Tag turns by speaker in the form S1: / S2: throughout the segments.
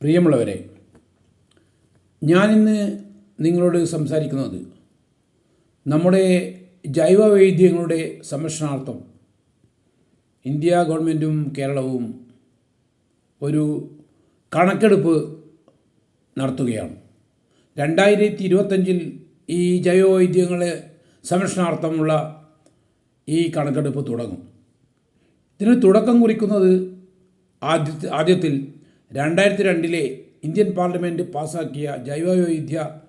S1: പ്രിയമുള്ളവരെ ഞാനിന്ന് നിങ്ങളോട് സംസാരിക്കുന്നത് നമ്മുടെ ജൈവ വൈവിധ്യങ്ങളുടെ സംരക്ഷണാർത്ഥം. ഇന്ത്യ ഗവൺമെന്റും കേരളവും ഒരു കണക്കെടുപ്പ് നടത്തുകയാണ്. രണ്ടായിരത്തി ഇരുപത്തഞ്ചിൽ ഈ ജൈവ വൈവിധ്യങ്ങളെ സംരക്ഷണാർത്ഥമുള്ള ഈ കണക്കെടുപ്പ് തുടങ്ങും. ഇതിന് തുടക്കം കുറിക്കുന്നത് ആദ്യ ആദ്യത്തിൽ രണ്ടായിരത്തി രണ്ടിലെ ഇന്ത്യൻ പാർലമെന്റ് പാസാക്കിയ ജൈവവൈവിധ്യ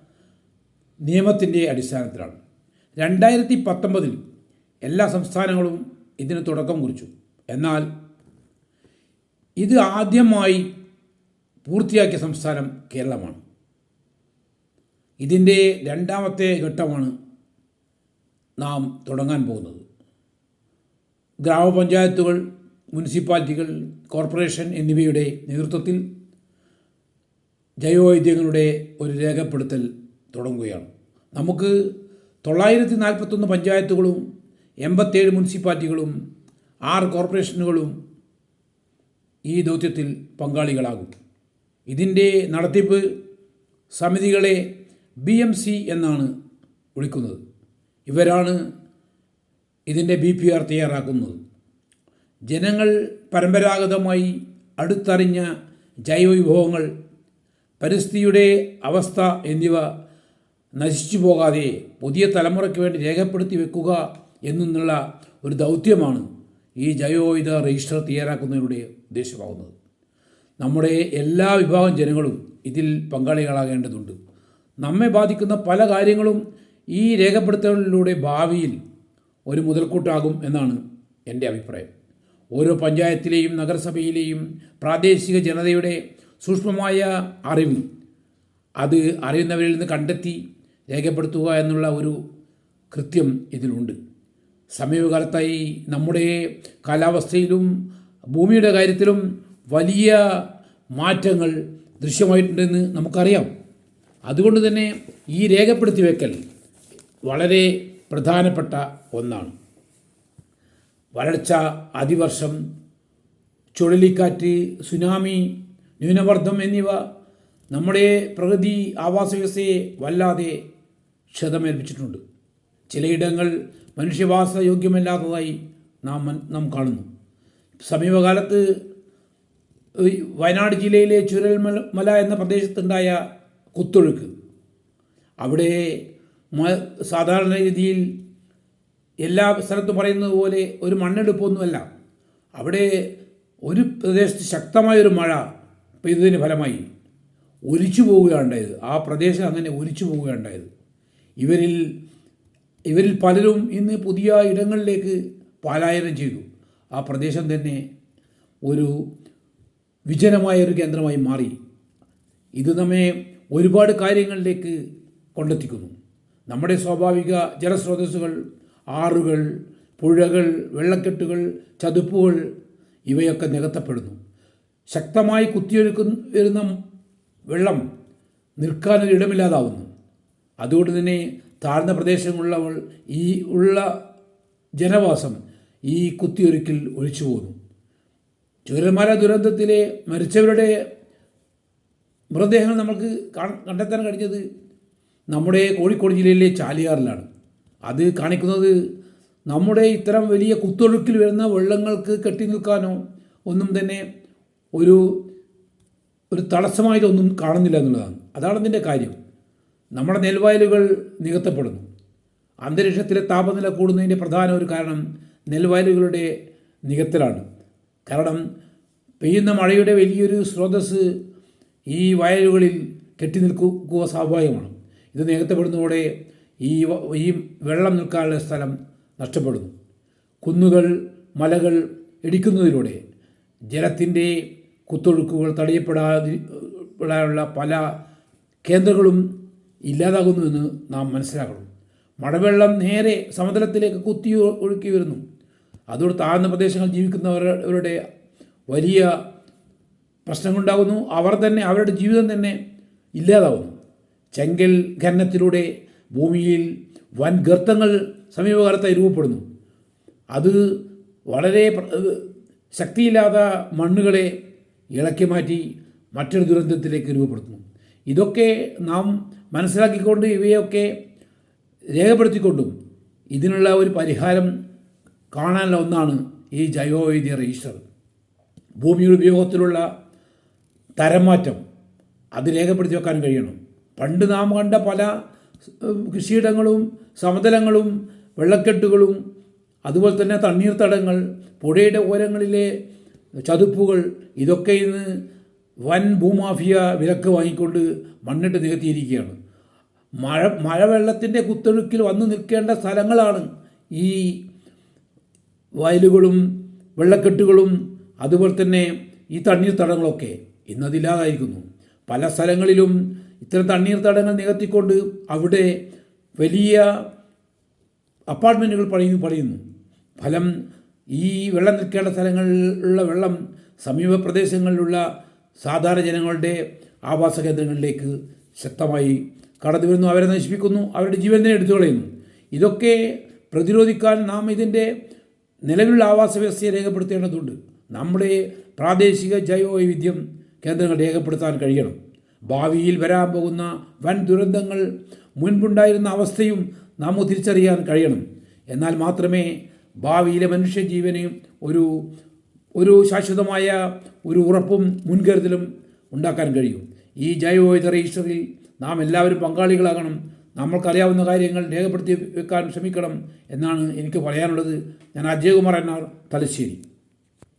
S1: നിയമത്തിന്റെ അടിസ്ഥാനത്തിലാണ്. രണ്ടായിരത്തി പത്തൊമ്പതിൽ എല്ലാ സംസ്ഥാനങ്ങളും ഇതിന് തുടക്കം കുറിച്ചു. എന്നാൽ ഇത് ആദ്യമായി പൂർത്തിയാക്കിയ സംസ്ഥാനം കേരളമാണ്. ഇതിന്റെ രണ്ടാമത്തെ ഘട്ടമാണ് നാം തുടങ്ങാൻ പോകുന്നത്. ഗ്രാമപഞ്ചായത്തുകൾ മുനിസിപ്പാലിറ്റികൾ കോർപ്പറേഷൻ എന്നിവയുടെ നേതൃത്വത്തിൽ ജൈവവൈദ്യങ്ങളുടെ ഒരു രേഖപ്പെടുത്തൽ തുടങ്ങുകയാണ്. നമുക്ക് തൊള്ളായിരത്തി നാൽപ്പത്തൊന്ന് പഞ്ചായത്തുകളും എൺപത്തേഴ് മുനിസിപ്പാലിറ്റികളും ആറ് കോർപ്പറേഷനുകളും ഈ ദൗത്യത്തിൽ പങ്കാളികളാകും. ഇതിന്റെ നടത്തിപ്പ് സമിതികളെ ബി എം സി എന്നാണ് വിളിക്കുന്നത്. ഇവരാണ് ഇതിന്റെ ബി പി ആർ തയ്യാറാക്കുന്നത്. ജനങ്ങൾ പരമ്പരാഗതമായി അടുത്തറിഞ്ഞ ജൈവവിഭവങ്ങൾ പരിസ്ഥിതിയുടെ അവസ്ഥ എന്നിവ നശിച്ചു പോകാതെ പുതിയ തലമുറയ്ക്ക് വേണ്ടി രേഖപ്പെടുത്തി വെക്കുക എന്നുള്ള ഒരു ദൗത്യമാണ് ഈ ജൈവവൈവിധ രജിസ്റ്റർ തയ്യാറാക്കുന്നതിലൂടെ ഉദ്ദേശമാകുന്നത്. നമ്മുടെ എല്ലാ വിഭാഗം ജനങ്ങളും ഇതിൽ പങ്കാളികളാകേണ്ടതുണ്ട്. നമ്മെ ബാധിക്കുന്ന പല കാര്യങ്ങളും ഈ രേഖപ്പെടുത്തലിലൂടെ ഭാവിയിൽ ഒരു മുതൽക്കൂട്ടാകും എന്നാണ് എന്റെ അഭിപ്രായം. ഓരോ പഞ്ചായത്തിലെയും നഗരസഭയിലെയും പ്രാദേശിക ജനതയുടെ സൂക്ഷ്മമായ അറിവ് അത് അറിയുന്നവരിൽ നിന്ന് കണ്ടെത്തി രേഖപ്പെടുത്തുക എന്നുള്ള ഒരു കൃത്യം ഇതിലുണ്ട്. സമീപകാലത്തായി നമ്മുടെ കാലാവസ്ഥയിലും ഭൂമിയുടെ കാര്യത്തിലും വലിയ മാറ്റങ്ങൾ ദൃശ്യമായിട്ടുണ്ടെന്ന് നമുക്കറിയാം. അതുകൊണ്ട് തന്നെ ഈ രേഖപ്പെടുത്തി വെക്കൽ വളരെ പ്രധാനപ്പെട്ട ഒന്നാണ്. വരൾച്ച അതിവർഷം ചുഴലിക്കാറ്റ് സുനാമി ന്യൂനമർദ്ദം എന്നിവ നമ്മുടെ പ്രകൃതി ആവാസ വ്യവസ്ഥയെ വല്ലാതെ ക്ഷതമേൽപ്പിച്ചിട്ടുണ്ട്. ചിലയിടങ്ങൾ മനുഷ്യവാസ യോഗ്യമല്ലാത്തതായി നാം നാം കാണുന്നു. സമീപകാലത്ത് വയനാട് ജില്ലയിലെ ചുരൽമല മല എന്ന പ്രദേശത്തുണ്ടായ കുത്തൊഴുക്ക്. അവിടെ സാധാരണ രീതിയിൽ എല്ലാ സ്ഥലത്തും പറയുന്നത് പോലെ ഒരു മണ്ണെടുപ്പൊന്നുമല്ല. അവിടെ ഒരു പ്രദേശത്ത് ശക്തമായൊരു മഴ പെയ്തതിന് ഫലമായി ഒലിച്ചു പോവുകയുണ്ടായത് ആ പ്രദേശം അങ്ങനെ ഒലിച്ചു പോവുകയുണ്ടായത് ഇവരിൽ ഇവരിൽ പലരും ഇന്ന് പുതിയ ഇടങ്ങളിലേക്ക് പാലായനം ചെയ്തു. ആ പ്രദേശം തന്നെ ഒരു വിജനമായ ഒരു കേന്ദ്രമായി മാറി. ഇത് നമ്മെ ഒരുപാട് കാര്യങ്ങളിലേക്ക് കൊണ്ടെത്തിക്കുന്നു. നമ്മുടെ സ്വാഭാവിക ജലസ്രോതസ്സുകൾ ആറുകൾ പുഴകൾ വെള്ളക്കെട്ടുകൾ ചതുപ്പുകൾ ഇവയൊക്കെ നികത്തപ്പെടുന്നു. ശക്തമായി കുത്തിയൊഴുക്കുന്ന വരുന്ന വെള്ളം നിൽക്കാനൊരു ഇടമില്ലാതാവുന്നു. അതുകൊണ്ട് തന്നെ താഴ്ന്ന പ്രദേശങ്ങളുള്ളവൾ ഈ ഉള്ള ജനവാസം ഈ കുത്തിയൊരുക്കിൽ ഒഴിച്ചു പോകുന്നു ചുരന്മാര ദുരന്തത്തിലെ മരിച്ചവരുടെ മൃതദേഹങ്ങൾ നമുക്ക് കണ്ടെത്താൻ കഴിഞ്ഞത് നമ്മുടെ കോഴിക്കോട് ജില്ലയിലെ ചാലിയാറിലാണ്. അത് കാണിക്കുന്നത് നമ്മുടെ ഇത്തരം വലിയ കുത്തൊഴുക്കിൽ വരുന്ന വെള്ളങ്ങൾക്ക് കെട്ടി നിൽക്കാനോ ഒന്നും തന്നെ ഒരു ഒരു തടസ്സമായിട്ടൊന്നും കാണുന്നില്ല എന്നുള്ളതാണ്. അതാണ് ഇതിന്റെ കാര്യം. നമ്മുടെ നെൽവയലുകൾ നികത്തപ്പെടുന്നു. അന്തരീക്ഷത്തിലെ താപനില കൂടുന്നതിന്റെ പ്രധാന ഒരു കാരണം നെൽവയലുകളുടെ നികത്തലാണ്. കാരണം പെയ്യുന്ന മഴയുടെ വലിയൊരു സ്രോതസ് ഈ വയലുകളിൽ കെട്ടി നിൽക്കുക സ്വാഭാവികമാണ്. ഇത് നികത്തപ്പെടുന്നതോടെ ഈ ഈ വെള്ളം നിൽക്കാനുള്ള സ്ഥലം നഷ്ടപ്പെടുന്നു. കുന്നുകൾ മലകൾ ഇടിക്കുന്നതിലൂടെ ജലത്തിന്റെ കുത്തൊഴുക്കുകൾ തടയപ്പെടാതിപ്പെടാനുള്ള പല കേന്ദ്രങ്ങളും ഇല്ലാതാകുന്നുവെന്ന് നാം മനസ്സിലാക്കണം. മഴവെള്ളം നേരെ സമതലത്തിലേക്ക് കുത്തി ഒഴുക്കി വരുന്നു. അതോട് താഴ്ന്ന പ്രദേശങ്ങളിൽ ജീവിക്കുന്നവരുടെ വലിയ പ്രശ്നങ്ങളുണ്ടാകുന്നു. അവർ തന്നെ അവരുടെ ജീവിതം തന്നെ ഇല്ലാതാവുന്നു. ചെങ്കൽ ഖനനത്തിലൂടെ ഭൂമിയിൽ വൻ ഗർത്തങ്ങൾ സമീപകാലത്തായി രൂപപ്പെടുന്നു. അത് വളരെ ശക്തിയില്ലാത്ത മണ്ണുകളെ ഇളക്കി മാറ്റി മറ്റൊരു ദുരന്തത്തിലേക്ക് രൂപപ്പെടുത്തുന്നു. ഇതൊക്കെ നാം മനസ്സിലാക്കിക്കൊണ്ട് ഇവയൊക്കെ രേഖപ്പെടുത്തിക്കൊണ്ടും ഇതിനുള്ള ഒരു പരിഹാരം കാണാനുള്ള ഒന്നാണ് ഈ ജൈവവൈദ്യ രജിസ്റ്റർ. ഭൂമിയുടെ ഉപയോഗത്തിലുള്ള തരംമാറ്റം അത് രേഖപ്പെടുത്തി വെക്കാൻ കഴിയണം. പണ്ട് നാം കണ്ട പല കൃഷിയിടങ്ങളും സമതലങ്ങളും വെള്ളക്കെട്ടുകളും അതുപോലെ തന്നെ തണ്ണീർത്തടങ്ങൾ പുഴയുടെ ഓരങ്ങളിലെ ചതുപ്പുകൾ ഇതൊക്കെ ഇന്ന് വൻ ഭൂമാഫിയ വിലക്ക് വാങ്ങിക്കൊണ്ട് മണ്ണിട്ട് നികത്തിയിരിക്കുകയാണ്. മഴ മഴവെള്ളത്തിന്റെ കുത്തൊഴുക്കിൽ വന്നു നിൽക്കേണ്ട സ്ഥലങ്ങളാണ് ഈ വയലുകളും വെള്ളക്കെട്ടുകളും അതുപോലെ തന്നെ ഈ തണ്ണീർത്തടങ്ങളൊക്കെ. ഇന്നതില്ലാതായിരിക്കുന്നു. പല സ്ഥലങ്ങളിലും ഇത്തരം തണ്ണീർത്തടങ്ങൾ നികത്തിക്കൊണ്ട് അവിടെ വലിയ അപ്പാർട്ട്മെന്റുകൾ പണിയുന്നു പണിയുന്നു. ഫലം ഈ വെള്ളം നിൽക്കേണ്ട സ്ഥലങ്ങളിലുള്ള വെള്ളം സമീപ പ്രദേശങ്ങളിലുള്ള സാധാരണ ജനങ്ങളുടെ ആവാസ കേന്ദ്രങ്ങളിലേക്ക് ശക്തമായി കടന്നു വരുന്നു. അവരെ നശിപ്പിക്കുന്നു. അവരുടെ ജീവൻ തന്നെ എടുത്തു കളയുന്നു. ഇതൊക്കെ പ്രതിരോധിക്കാൻ നാം ഇതിന്റെ നിലവിലുള്ള ആവാസ വ്യവസ്ഥയെ രേഖപ്പെടുത്തേണ്ടതുണ്ട്. നമ്മുടെ പ്രാദേശിക ജൈവവൈവിധ്യം കേന്ദ്രങ്ങൾ രേഖപ്പെടുത്താൻ കഴിയണം. ഭാവിയിൽ വരാൻ പോകുന്ന വൻ ദുരന്തങ്ങൾ മുൻപുണ്ടായിരുന്ന അവസ്ഥയും നാം തിരിച്ചറിയാൻ കഴിയണം. എന്നാൽ മാത്രമേ ഭാവിയിലെ മനുഷ്യജീവന് ഒരു ഒരു ശാശ്വതമായ ഒരു ഉറപ്പും മുൻകരുതലും ഉണ്ടാക്കാൻ കഴിയും. ഈ ജൈവവൈദ്യ രജിസ്റ്ററിൽ നാം എല്ലാവരും പങ്കാളികളാകണം. നമ്മൾക്കറിയാവുന്ന കാര്യങ്ങൾ രേഖപ്പെടുത്തി വെക്കാൻ ശ്രമിക്കണം എന്നാണ് എനിക്ക് പറയാനുള്ളത്. ഞാൻ അജയകുമാർ എന്നാർ തലശ്ശേരി.